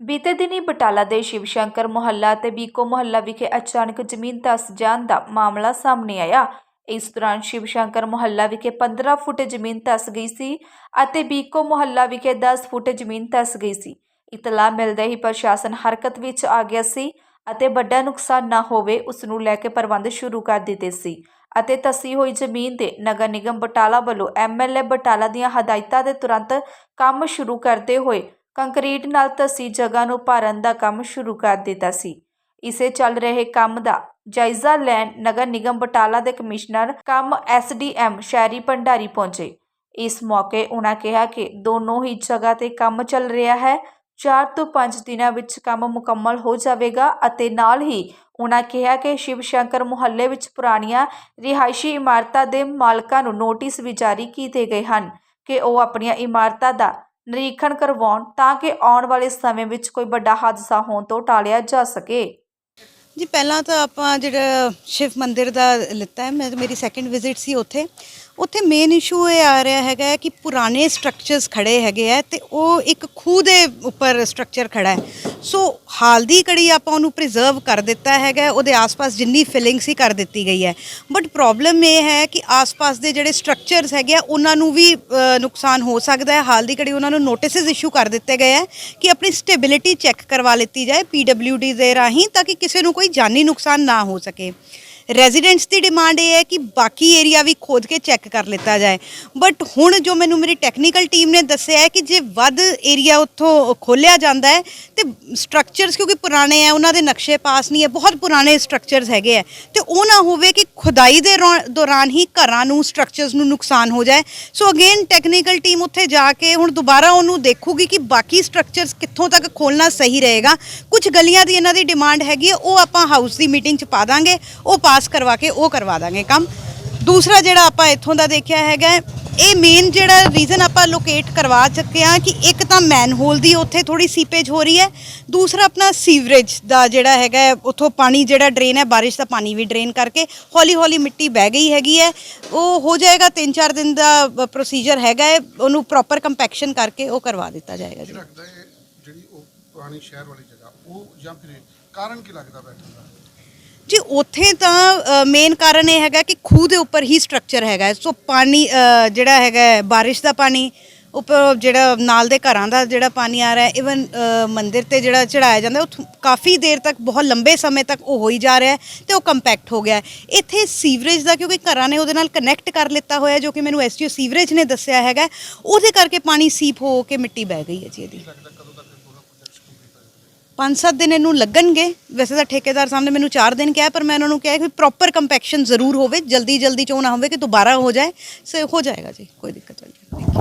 ਬੀਤੇ ਦਿਨੀ ਬਟਾਲਾ ਦੇ ਸ਼ਿਵ ਸ਼ੰਕਰ ਮੁਹੱਲਾ ਤੇ ਬੀਕੋ ਮੁਹੱਲਾ ਵਿਖੇ ਅਚਾਨਕ ਜ਼ਮੀਨ ਧਸ ਜਾਣ ਦਾ ਮਾਮਲਾ ਸਾਹਮਣੇ ਆਇਆ। ਇਸ ਦੌਰਾਨ ਸ਼ਿਵ ਸ਼ੰਕਰ ਮੁਹੱਲਾ ਵਿਖੇ 15 ਫੁੱਟ ਜ਼ਮੀਨ ਧਸ ਗਈ ਸੀ ਅਤੇ ਬੀਕੋ ਮੁਹੱਲਾ ਵਿਖੇ 10 ਫੁੱਟ ਜ਼ਮੀਨ ਧਸ ਗਈ ਸੀ। ਇਤਲਾ ਮਿਲਦੇ ਹੀ ਪ੍ਰਸ਼ਾਸਨ ਹਰਕਤ ਵਿੱਚ ਆ ਗਿਆ ਸੀ ਅਤੇ ਵੱਡਾ ਨੁਕਸਾਨ ਨਾ ਹੋਵੇ ਉਸ ਨੂੰ ਲੈ ਕੇ ਪ੍ਰਬੰਧ ਸ਼ੁਰੂ ਕਰ ਦਿੱਤੇ ਸੀ ਅਤੇ ਧਸੀ ਹੋਈ ਜ਼ਮੀਨ ਤੇ ਨਗਰ ਨਿਗਮ ਬਟਾਲਾ ਵੱਲੋਂ ਐਮਐਲਏ ਬਟਾਲਾ ਦੀਆਂ ਹਦਾਇਤਾਂ ਦੇ ਤੁਰੰਤ ਕੰਮ ਸ਼ੁਰੂ ਕਰਦੇ ਹੋਏ ਕੰਕਰੀਟ ਨਾਲ ਧਸੀ ਜਗ੍ਹਾ ਨੂੰ ਭਰਨ ਦਾ ਕੰਮ ਸ਼ੁਰੂ ਕਰ ਦਿੱਤਾ ਸੀ। ਇਸੇ ਚੱਲ ਰਹੇ ਕੰਮ ਦਾ ਜਾਇਜ਼ਾ ਲੈਣ ਨਗਰ ਨਿਗਮ ਬਟਾਲਾ ਦੇ ਕਮਿਸ਼ਨਰ ਕੰਮ ਐਸਡੀਐਮ ਸ਼ਹਿਰੀ ਭੰਡਾਰੀ ਪਹੁੰਚੇ। ਇਸ ਮੌਕੇ ਉਹਨਾਂ ਕਿਹਾ ਕਿ ਦੋਨੋਂ ਹੀ ਜਗ੍ਹਾ ਤੇ ਕੰਮ ਚੱਲ ਰਿਹਾ ਹੈ। 4 ਤੋਂ 5 ਦਿਨਾਂ ਵਿੱਚ ਕੰਮ ਮੁਕੰਮਲ ਹੋ ਜਾਵੇਗਾ ਅਤੇ ਨਾਲ ਹੀ ਉਹਨਾਂ ਕਿਹਾ ਕਿ ਸ਼ਿਵ ਸ਼ੰਕਰ ਮੁਹੱਲੇ ਵਿੱਚ ਪੁਰਾਣੀਆਂ ਰਿਹਾਇਸ਼ੀ ਇਮਾਰਤਾਂ ਦੇ ਮਾਲਕਾਂ ਨੂੰ ਨੋਟਿਸ ਵੀ ਜਾਰੀ ਕੀਤੇ ਗਏ ਹਨ ਕਿ ਉਹ ਆਪਣੀਆਂ ਇਮਾਰਤਾਂ ਦਾ ਨਿਰੀਖਣ ਕਰਵਾਉਣ ਤਾਂ ਕਿ ਆਉਣ ਵਾਲੇ ਸਮੇਂ ਵਿੱਚ ਕੋਈ ਵੱਡਾ ਹਾਦਸਾ ਹੋਣ ਤੋਂ ਟਾਲਿਆ ਜਾ ਸਕੇ। ਜੀ, ਪਹਿਲਾਂ ਤਾਂ ਆਪਾਂ ਜਿਹੜਾ ਸ਼ਿਵ ਮੰਦਿਰ ਦਾ ਲਿੱਤਾ ਹੈ, ਮੈਂ ਮੇਰੀ ਸੈਕੰਡ ਵਿਜ਼ਿਟ ਸੀ ਉੱਥੇ। ਉੱਥੇ ਮੇਨ ਇਸ਼ੂ ਇਹ ਆ ਰਿਹਾ ਹੈਗਾ ਹੈ ਕਿ ਪੁਰਾਣੇ ਸਟਰਕਚਰਸ ਖੜੇ ਹੈਗੇ ਆ ਤੇ ਉਹ ਇੱਕ ਖੂਹ ਦੇ ਉੱਪਰ ਸਟਰਕਚਰ ਖੜਾ ਹੈ। ਸੋ ਹਾਲ ਦੀ ਕੜੀ ਆਪਾਂ ਉਹਨੂੰ ਪ੍ਰੀਜ਼ਰਵ ਕਰ ਦਿੱਤਾ ਹੈਗਾ ਉਹਦੇ ਆਸ-ਪਾਸ ਜਿੰਨੀ ਫਿਲਿੰਗ ਸੀ ਕਰ ਦਿੱਤੀ ਗਈ ਹੈ। ਬਟ ਪ੍ਰੋਬਲਮ ਇਹ ਹੈ ਕਿ ਆਸ-ਪਾਸ ਦੇ ਜਿਹੜੇ ਸਟਰਕਚਰਸ ਹੈਗੇ ਆ, ਉਹਨਾਂ ਨੂੰ ਵੀ ਨੁਕਸਾਨ ਹੋ ਸਕਦਾ ਹੈ। ਹਾਲ ਦੀ ਕੜੀ ਉਹਨਾਂ ਨੂੰ ਨੋਟਿਸਸ ਇਸ਼ੂ ਕਰ ਦਿੱਤੇ ਗਏ ਹੈ ਕਿ ਆਪਣੀ ਸਟੇਬਿਲਿਟੀ ਚੈੱਕ ਕਰਵਾ ਲਿੱਤੀ ਜਾਏ ਪੀਡਬਲਯੂਡੀ ਦੇ ਰਾਹੀਂ ਤਾਂ ਕਿ ਕਿਸੇ ਨੂੰ ਕੋਈ ਜਾਨੀ ਨੁਕਸਾਨ ਨਾ ਹੋ ਸਕੇ। ਰੈਜ਼ੀਡੈਂਟਸ ਦੀ ਡਿਮਾਂਡ ਇਹ ਹੈ ਕਿ ਬਾਕੀ ਏਰੀਆ ਵੀ ਖੋਦ ਕੇ ਚੈੱਕ ਕਰ ਲਿੱਤਾ ਜਾਏ। ਬਟ ਹੁਣ ਜੋ ਮੈਨੂੰ ਮੇਰੀ ਟੈਕਨੀਕਲ ਟੀਮ ਨੇ ਦੱਸਿਆ ਹੈ ਕਿ ਜੇ ਵੱਧ ਏਰੀਆ ਉੱਥੋਂ ਖੋਲਿਆ ਜਾਂਦਾ ਹੈ, ਤੇ ਸਟਰਕਚਰਸ ਕਿਉਂਕਿ ਪੁਰਾਣੇ ਆ, ਉਹਨਾਂ ਦੇ ਨਕਸ਼ੇ ਪਾਸ ਨਹੀਂ ਹੈ, ਬਹੁਤ ਪੁਰਾਣੇ ਸਟਰਕਚਰਸ ਹੈਗੇ ਆ। ਤੇ ਉਹ ਨਾ ਹੋਵੇ ਕਿ ਖੁਦਾਈ ਦੇ ਰੌ- ਦੌਰਾਨ ਹੀ ਘਰਾਂ ਨੂੰ ਸਟਰਕਚਰਸ ਨੂੰ ਨੁਕਸਾਨ ਹੋ ਜਾਏ। ਸੋ ਅਗੇਨ ਟੈਕਨੀਕਲ ਟੀਮ ਉੱਥੇ ਜਾ ਕੇ ਹੁਣ ਦੁਬਾਰਾ ਉਹਨੂੰ ਦੇਖੂਗੀ ਕਿ ਬਾਕੀ ਸਟਰਕਚਰਸ ਕਿੱਥੋਂ ਤੱਕ ਖੋਲਣਾ ਸਹੀ ਰਹੇਗਾ। ਕੁਝ ਗਲੀਆਂ ਦੀ ਇਹਨਾਂ ਦੀ ਡਿਮਾਂਡ ਹੈਗੀ ਹੈ, ਉਹ ਆਪਾਂ ਹਾਊਸ ਦੀ ਮੀਟਿੰਗ 'ਚ ਪਾ ਦਾਂਗੇ, ਉਹ ਪਾ ਪਾਸ ਕਰਵਾ ਕੇ ਉਹ ਕਰਵਾ ਦਾਂਗੇ ਕੰਮ। ਦੂਸਰਾ ਜਿਹੜਾ ਆਪਾਂ ਇੱਥੋਂ ਦਾ ਦੇਖਿਆ ਹੈਗਾ, ਇਹ ਮੇਨ ਜਿਹੜਾ ਰੀਜ਼ਨ ਆਪਾਂ ਲੋਕੇਟ ਕਰਵਾ ਚੁੱਕੇ ਹਾਂ ਕਿ ਇੱਕ ਤਾਂ ਮੈਨਹੋਲ ਦੀ ਉੱਥੇ ਥੋੜੀ ਸੀਪੇਜ ਹੋ ਰਹੀ ਹੈ, ਦੂਸਰਾ ਆਪਣਾ ਸੀਵਰੇਜ ਦਾ ਜਿਹੜਾ ਹੈਗਾ ਉੱਥੋਂ ਪਾਣੀ ਜਿਹੜਾ ਡਰੇਨ ਹੈ, ਬਾਰਿਸ਼ ਦਾ ਪਾਣੀ ਵੀ ਡਰੇਨ ਕਰਕੇ ਹੌਲੀ ਹੌਲੀ ਮਿੱਟੀ ਬਹਿ ਗਈ ਹੈਗੀ ਹੈ। ਉਹ ਹੋ ਜਾਏਗਾ 3-4 ਦਿਨ ਦਾ ਪ੍ਰੋਸੀਜਰ ਹੈਗਾ ਹੈ, ਉਹਨੂੰ ਪ੍ਰੋਪਰ ਕੰਪੈਕਸ਼ਨ ਕਰਕੇ ਉਹ ਕਰਵਾ ਦਿੱਤਾ ਜਾਏਗਾ ਜੀ। ਲੱਗਦਾ ਹੈ ਜਿਹੜੀ ਉਹ ਪੁਰਾਣੀ ਸ਼ਹਿਰ ਵਾਲੀ ਜਗ੍ਹਾ, ਉਹ ਜਾਂ ਫਿਰ ਕਾਰਨ ਕੀ ਲੱਗਦਾ ਬੈਠਣ ਦਾ? ਜੀ, ਉੱਥੇ ਤਾਂ ਮੇਨ ਕਾਰਨ ਇਹ ਹੈਗਾ ਕਿ ਖੂਹ ਦੇ ਉੱਪਰ ਹੀ ਸਟਰਕਚਰ ਹੈਗਾ ਸੋ ਪਾਣੀ ਜਿਹੜਾ ਹੈਗਾ ਬਾਰਿਸ਼ ਦਾ ਪਾਣੀ ਉੱਪਰ ਜਿਹੜਾ ਨਾਲ ਦੇ ਘਰਾਂ ਦਾ ਜਿਹੜਾ ਪਾਣੀ ਆ ਰਿਹਾ ਇਵਨ ਮੰਦਿਰ ਤੇ ਜਿਹੜਾ ਚੜਾਇਆ ਜਾਂਦਾ ਉਹ ਕਾਫੀ ਦੇਰ ਤੱਕ, ਬਹੁਤ ਲੰਬੇ ਸਮੇਂ ਤੱਕ ਉਹ ਹੋਈ ਜਾ ਰਿਹਾ ਹੈ ਤੇ ਉਹ ਕੰਪੈਕਟ ਹੋ ਗਿਆ ਇੱਥੇ ਸੀਵਰੇਜ ਦਾ ਕਿਉਂਕਿ ਘਰਾਂ ਨੇ ਉਹਦੇ ਨਾਲ ਕਨੈਕਟ ਕਰ ਲਿੱਤਾ ਹੋਇਆ ਜੋ ਕਿ ਮੈਨੂੰ ਐਸਟੀਓ ਸੀਵਰੇਜ ਨੇ ਦੱਸਿਆ ਹੈਗਾ ਉਹਦੇ ਕਰਕੇ ਪਾਣੀ ਸੀਪ ਹੋ ਕੇ ਮਿੱਟੀ ਬਹਿ ਗਈ ਹੈ ਜੀ ਇਹਦੀ। ਪੰਜ ਸੱਤ ਦਿਨ ਇਹਨੂੰ ਲੱਗਣਗੇ। ਵੈਸੇ ਤਾਂ ਠੇਕੇਦਾਰ ਸਾਹਮਣੇ ਮੈਨੂੰ 4 ਦਿਨ ਕਿਹਾ, ਪਰ ਮੈਂ ਉਹਨਾਂ ਨੂੰ ਕਿਹਾ ਕਿ ਪ੍ਰੋਪਰ ਕੰਪੈਕਸ਼ਨ ਜ਼ਰੂਰ ਹੋਵੇ ਜਲਦੀ ਜਲਦੀ ਚੋਂ ਨਾ ਹੋਵੇ ਕਿ ਦੁਬਾਰਾ ਹੋ ਜਾਏ। ਸੋ, ਹੋ ਜਾਏਗਾ ਜੀ, ਕੋਈ ਦਿੱਕਤ ਵਾਲੀ ਨਹੀਂ।